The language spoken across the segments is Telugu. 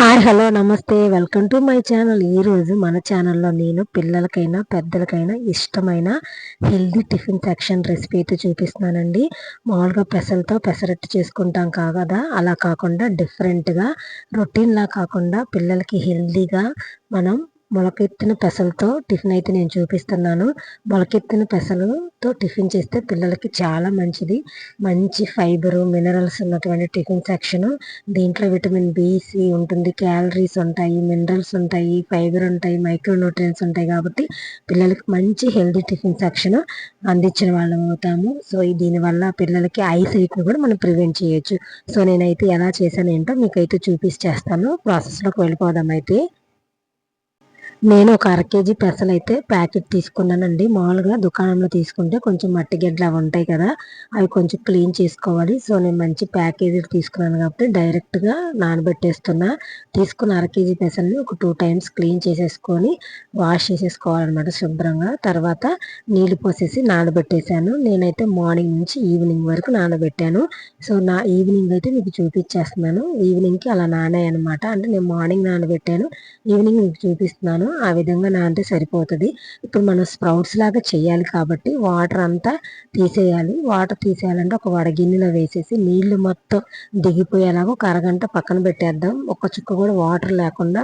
హాయ్ హలో నమస్తే. Welcome to my channel. ఈరోజు మన ఛానల్లో నేను పిల్లలకైనా పెద్దలకైనా ఇష్టమైన హెల్దీ టిఫిన్ సెక్షన్ రెసిపీ అయితే చూపిస్తున్నానండి. మామూలుగా పెసలతో పెసరట్టు చేసుకుంటాం కాదా? అలా కాకుండా డిఫరెంట్గా రొటీన్లా కాకుండా పిల్లలకి హెల్దీగా మనం మొలకెత్తిన పెసలతో టిఫిన్ అయితే నేను చూపిస్తున్నాను. మొలకెత్తిన పెసలతో టిఫిన్ చేస్తే పిల్లలకి చాలా మంచిది. మంచి ఫైబర్ మినరల్స్ ఉన్నటువంటి టిఫిన్ సెక్షన్. దీంట్లో విటమిన్ బిసి ఉంటుంది. క్యాలరీస్ ఉంటాయి మినరల్స్ ఉంటాయి ఫైబర్ ఉంటాయి మైక్రో న్యూట్రియన్స్ ఉంటాయి కాబట్టి పిల్లలకి మంచి హెల్దీ టిఫిన్ సెక్షన్ అందించిన వాళ్ళం అవుతాము. సో దీనివల్ల పిల్లలకి ఐ సైట్ని కూడా మనం ప్రివెంట్ చేయొచ్చు. సో నేనైతే ఎలా చేశాను ఏంటో మీకైతే చూపించేస్తాను ప్రాసెస్లోకి వెళ్ళిపోదాం అయితే. నేను ఒక అర కేజీ పెసలు అయితే ప్యాకెట్ తీసుకున్నానండి. మామూలుగా దుకాణంలో తీసుకుంటే కొంచెం మట్టి గడ్డలు అవి ఉంటాయి కదా అవి కొంచెం క్లీన్ చేసుకోవాలి. సో నేను మంచి ప్యాకేజీలు తీసుకున్నాను కాబట్టి డైరెక్ట్గా నానబెట్టేస్తున్నా. తీసుకున్న అర కేజీ పెసల్ని ఒక టూ టైమ్స్ క్లీన్ చేసేసుకొని వాష్ చేసేసుకోవాలన్నమాట శుభ్రంగా. తర్వాత నీళ్ళు పోసేసి నానబెట్టేశాను. నేనైతే మార్నింగ్ నుంచి ఈవినింగ్ వరకు నానబెట్టాను. సో నా ఈవినింగ్ అయితే మీకు చూపించేస్తున్నాను ఈవినింగ్కి అలా నానాయి అనమాట అంటే నేను మార్నింగ్ నానబెట్టాను. ఈవినింగ్ మీకు చూపిస్తున్నాను. ఆ విధంగా నానితే సరిపోతుంది. ఇప్పుడు మనం స్ప్రౌట్స్ లాగా చేయాలి కాబట్టి వాటర్ అంతా తీసేయాలి. వాటర్ తీసేయాలంటే ఒక వడగిన్నెలో వేసేసి నీళ్ళు మొత్తం దిగిపోయేలాగా ఒక అరగంట పక్కన పెట్టేద్దాం. ఒక చుక్క కూడా వాటర్ లేకుండా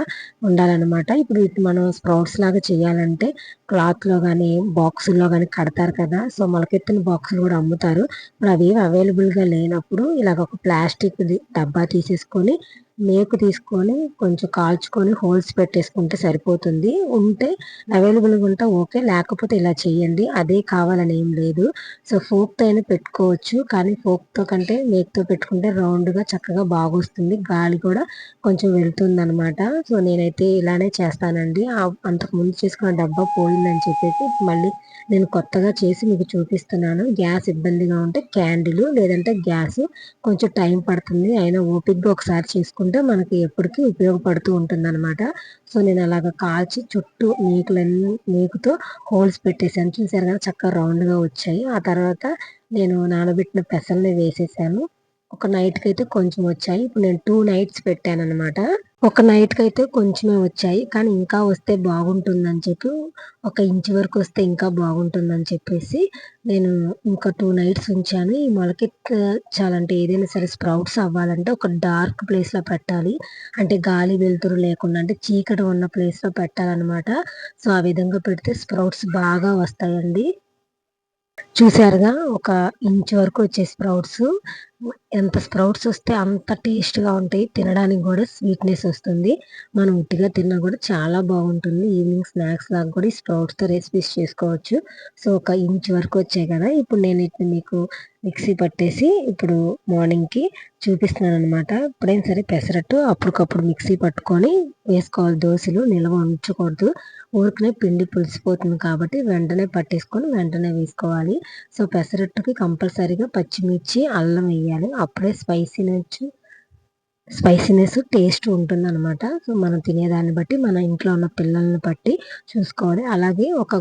ఉండాలన్నమాట. ఇప్పుడు వీటిని మనం స్ప్రౌట్స్ లాగా చేయాలంటే క్లాత్లో కానీ బాక్సుల్లో కానీ కడతారు కదా సో మొలకెత్తిన బాక్సులు కూడా అమ్ముతారు. ఇప్పుడు అవి అవైలబుల్గా లేనప్పుడు ఇలాగ ఒక ప్లాస్టిక్ డబ్బా తీసేసుకొని మేకు తీసుకొని కొంచెం కాల్చుకొని హోల్స్ పెట్టేసుకుంటే సరిపోతుంది. ఉంటే అవైలబుల్గా ఉంటే ఓకే లేకపోతే ఇలా చేయండి. అదే కావాలని ఏం లేదు. సో ఫోక్తో అయినా పెట్టుకోవచ్చు. కానీ ఫోక్తో కంటే మేకుతో పెట్టుకుంటే రౌండ్గా చక్కగా బాగొస్తుంది. గాలి కూడా కొంచెం వెళ్తుంది అనమాట సో నేనైతే ఇలానే చేస్తానండి. అంతకు ముందు చేసుకున్న డబ్బా పోయిందని చెప్పేసి మళ్ళీ నేను కొత్తగా చేసి మీకు చూపిస్తున్నాను. గ్యాస్ ఇబ్బందిగా ఉంటే క్యాండిల్ లేదంటే గ్యాస్ కొంచెం టైం పడుతుంది. అయినా ఓపిక్గా ఒకసారి చేసుకుంటే మనకి ఎప్పటికీ ఉపయోగపడుతూ ఉంటుంది అనమాట సో నేను అలాగ కాల్చి చుట్టూ మేకులన్నీ మేకుతో హోల్స్ పెట్టేసాను చూసారు కదా చక్కగా రౌండ్గా వచ్చాయి. ఆ తర్వాత నేను నానబెట్టిన పెసల్ని వేసేసాను. ఒక నైట్కి అయితే కొంచెం వచ్చాయి. ఇప్పుడు నేను టూ నైట్స్ పెట్టాను అనమాట ఒక నైట్కి అయితే కొంచెమే వచ్చాయి. కానీ ఇంకా వస్తే బాగుంటుందని చెప్పి ఒక ఇంచు వరకు వస్తే ఇంకా బాగుంటుందని చెప్పేసి నేను ఇంకా టూ నైట్స్ ఉంచాను. ఈ మొలకెత్తాలంటే ఏదైనా సరే స్ప్రౌట్స్ అవ్వాలంటే ఒక డార్క్ ప్లేస్లో పెట్టాలి. అంటే గాలి వెలుతురు లేకుండా అంటే చీకటి ఉన్న ప్లేస్లో పెట్టాలన్నమాట. సో ఆ విధంగా పెడితే స్ప్రౌట్స్ బాగా వస్తాయండి. చూసారుగా ఒక ఇంచ్ వరకు వచ్చే స్ప్రౌట్స్ ఎంత స్ప్రౌట్స్ వస్తే అంత టేస్ట్గా ఉంటాయి. తినడానికి కూడా స్వీట్నెస్ వస్తుంది. మనం ఉట్టిగా తిన్నా కూడా చాలా బాగుంటుంది. ఈవినింగ్ స్నాక్స్ లాగా కూడా ఈ స్ప్రౌట్స్తో రెసిపీస్ చేసుకోవచ్చు. సో ఒక ఇంచ్ వరకు వచ్చాయి కదా. ఇప్పుడు నేను ఇట్లా మీకు మిక్సీ పట్టేసి ఇప్పుడు మార్నింగ్కి చూపిస్తున్నాను అనమాట ఎప్పుడైనా సరే పెసరట్టు అప్పటికప్పుడు మిక్సీ పట్టుకొని వేసుకోవాలి. దోశలు నిల్వ ఉంచకూడదు. ఊరికనే పిండి పులిసిపోతుంది కాబట్టి వెంటనే పట్టేసుకొని వెంటనే వేసుకోవాలి. సో పెసరట్టుకి కంపల్సరీగా పచ్చిమిర్చి అల్లం వేయాలి. అప్పుడే స్పైసీనెస్ స్పైసీనెస్ టేస్ట్ ఉంటుంది అనమాట సో మనం తినేదాన్ని బట్టి మన ఇంట్లో ఉన్న పిల్లల్ని బట్టి చూసుకోవాలి. అలాగే ఒక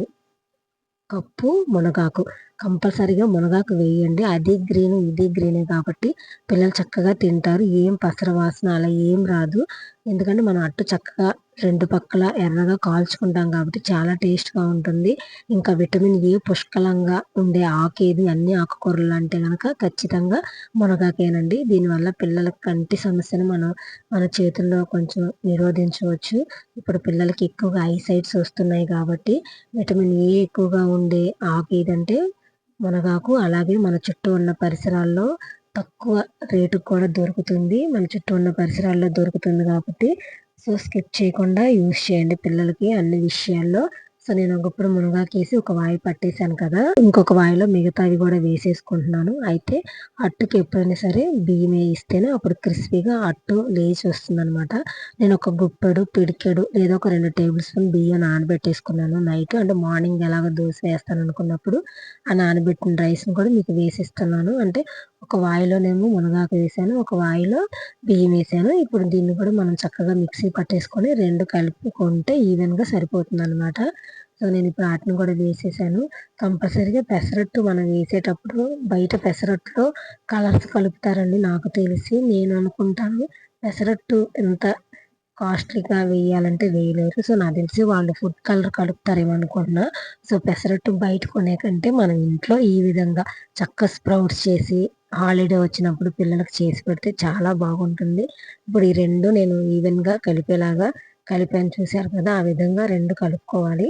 కప్పు మునగాకు కంపల్సరీగా మునగాకు వేయండి. అది గ్రీన్ ఇది గ్రీనే కాబట్టి పిల్లలు చక్కగా తింటారు. ఏం పసర వాసన అలా ఏం రాదు. ఎందుకంటే మనం అట్టు చక్కగా రెండు పక్కల ఎర్రగా కాల్చుకుంటాం కాబట్టి చాలా టేస్ట్గా ఉంటుంది. ఇంకా విటమిన్ ఏ పుష్కలంగా ఉండే ఆకేది అన్ని ఆకుకూరలు అంటే కనుక ఖచ్చితంగా మునగాకేనండి. దీనివల్ల పిల్లల కంటి సమస్యను మనం మన చేతుల్లో కొంచెం నిరోధించవచ్చు. ఇప్పుడు పిల్లలకి ఎక్కువగా ఐసైడ్స్ వస్తున్నాయి కాబట్టి విటమిన్ ఏ ఎక్కువగా ఉండే ఆకు ఏదంటే మునగాకు అలాగే మన చుట్టూ ఉన్న పరిసరాల్లో తక్కువ రేటుకు కూడా దొరుకుతుంది. మన చుట్టూ ఉన్న పరిసరాల్లో దొరుకుతుంది కాబట్టి సో స్కిప్ చేయకుండా యూస్ చేయండి పిల్లలకి అన్ని విషయాల్లో. సో నేను ఒకప్పుడు మునగాకేసి ఒక వాయి పట్టేశాను కదా. ఇంకొక వాయిలో మిగతావి కూడా వేసేసుకుంటున్నాను. అయితే అట్టుకి ఎప్పుడైనా సరే బియ్యం వేయిస్తేనే అప్పుడు క్రిస్పీగా అట్టు లేచి వస్తుంది అనమాట నేను ఒక గుప్పెడు పిడికెడు లేదా ఒక రెండు టేబుల్ స్పూన్ బియ్యం నానబెట్టేసుకున్నాను నైట్. అంటే మార్నింగ్ ఎలాగ దోశ వేస్తాను అనుకున్నప్పుడు ఆ నానబెట్టిన రైస్ని కూడా మీకు వేసిస్తున్నాను. అంటే ఒక వాయిలోనేమో మునగాకు వేసాను ఒక వాయిలో బియ్యం వేసాను. ఇప్పుడు దీన్ని కూడా మనం చక్కగా మిక్సీ పట్టేసుకొని రెండు కలుపుకుంటే ఈవెన్గా సరిపోతుంది అనమాట సో నేను ఇప్పుడు వాటిని కూడా వేసేసాను. కంపల్సరీగా పెసరట్టు మనం వేసేటప్పుడు బయట పెసరట్టులో కలర్స్ కలుపుతారండి నాకు తెలిసి. నేను అనుకుంటాను పెసరట్టు ఎంత కాస్ట్లీగా వేయాలంటే వేయలేరు. సో నాకు తెలిసి వాళ్ళు ఫుడ్ కలర్ కలుపుతారేమో అనుకున్నా సో పెసరట్టు బయట కొనే కంటే మనం ఇంట్లో ఈ విధంగా చక్క స్ప్రౌట్స్ చేసి హాలిడే వచ్చినప్పుడు పిల్లలకు చేసి పెడితే చాలా బాగుంటుంది. ఇప్పుడు ఈ రెండు నేను ఈవెన్గా కలిపేలాగా కలిపాను చూశారు కదా ఆ విధంగా రెండు కలుపుకోవాలి.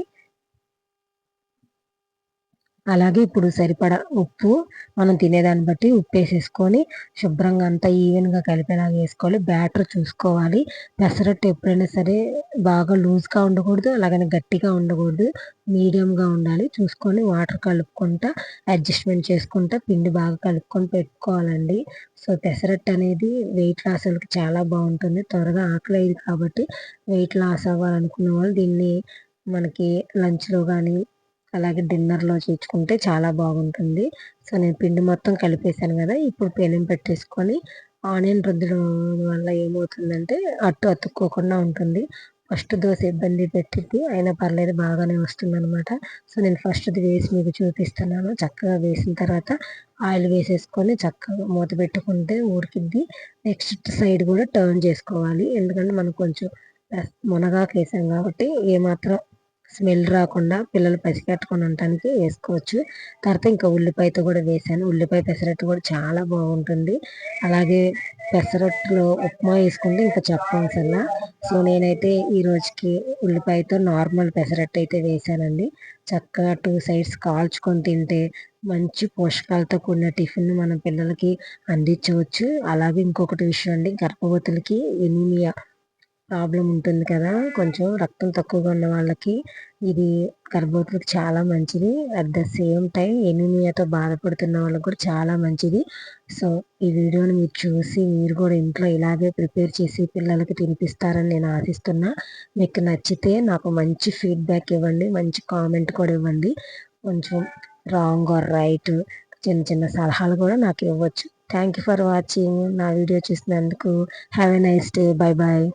అలాగే ఇప్పుడు సరిపడా ఉప్పు మనం తినేదాన్ని బట్టి ఉప్పు వేసేసుకొని శుభ్రంగా అంతా ఈవెన్గా కలిపేలాగా వేసుకోవాలి. బ్యాటర్ చూసుకోవాలి. పెసరట్టు ఎప్పుడైనా సరే బాగా లూజ్గా ఉండకూడదు అలాగని గట్టిగా ఉండకూడదు. మీడియంగా ఉండాలి. చూసుకొని వాటర్ కలుపుకుంటా అడ్జస్ట్మెంట్ చేసుకుంటా పిండి బాగా కలుపుకొని పెట్టుకోవాలండి. సో పెసరట్టు అనేది వెయిట్ లాస్ వాళ్ళకి చాలా బాగుంటుంది. త్వరగా ఆకలి అయ్యింది కాబట్టి వెయిట్ లాస్ అవ్వాలనుకునే వాళ్ళు దీన్ని మనకి లంచ్లో కానీ అలాగే డిన్నర్లో చేర్చుకుంటే చాలా బాగుంటుంది. సో నేను పిండి మొత్తం కలిపేశాను కదా ఇప్పుడు పెనం పెట్టేసుకొని ఆనియన్ రుద్దడం వల్ల ఏమవుతుందంటే అట్టు అతుక్కోకుండా ఉంటుంది. ఫస్ట్ దోశ ఇబ్బంది పెట్టింది అయినా పర్లేదు బాగానే వస్తుంది అనమాట సో నేను ఫస్ట్ది వేసి మీకు చూపిస్తున్నాను. చక్కగా వేసిన తర్వాత ఆయిల్ వేసేసుకొని చక్కగా మూత పెట్టుకుంటే ఊరికిద్ది. నెక్స్ట్ సైడ్ కూడా టర్న్ చేసుకోవాలి. ఎందుకంటే మనం కొంచెం మునగాకు వేసాం కాబట్టి ఏమాత్రం స్మెల్ రాకుండా పిల్లలు పసిగట్టుకొని ఉండటానికి వేసుకోవచ్చు. తర్వాత ఇంకా ఉల్లిపాయతో కూడా వేసాను. ఉల్లిపాయ పెసరట్టు కూడా చాలా బాగుంటుంది. అలాగే పెసరట్టులో ఉప్మా వేసుకుంటే ఇంకా చెప్పవసల్లా సో నేనైతే ఈ రోజుకి ఉల్లిపాయతో నార్మల్ పెసరట్టు అయితే వేసానండి. చక్కగా టూ సైడ్స్ కాల్చుకొని తింటే మంచి పోషకాలతో కూడిన టిఫిన్ మనం పిల్లలకి అందించవచ్చు. అలాగే ఇంకొకటి విషయం అండి. గర్భవతులకి ఎనీమియా ప్రాబ్లం ఉంటుంది కదా! కొంచెం రక్తం తక్కువగా ఉన్న వాళ్ళకి ఇది గర్భవతులకు చాలా మంచిది. అట్ ద సేమ్ టైం ఎనిమియాతో బాధపడుతున్న వాళ్ళకి కూడా చాలా మంచిది. సో ఈ వీడియోని మీరు చూసి మీరు కూడా ఇంట్లో ఇలాగే ప్రిపేర్ చేసి పిల్లలకి తినిపిస్తారని నేను ఆశిస్తున్నా. మీకు నచ్చితే నాకు మంచి ఫీడ్బ్యాక్ ఇవ్వండి. మంచి కామెంట్ కూడా ఇవ్వండి. కొంచెం రాంగ్ ఆర్ రైట్ చిన్న చిన్న సలహాలు కూడా నాకు ఇవ్వచ్చు. థ్యాంక్ యూ ఫర్ వాచింగ్ నా వీడియో చూసినందుకు. Have a nice day. Bye bye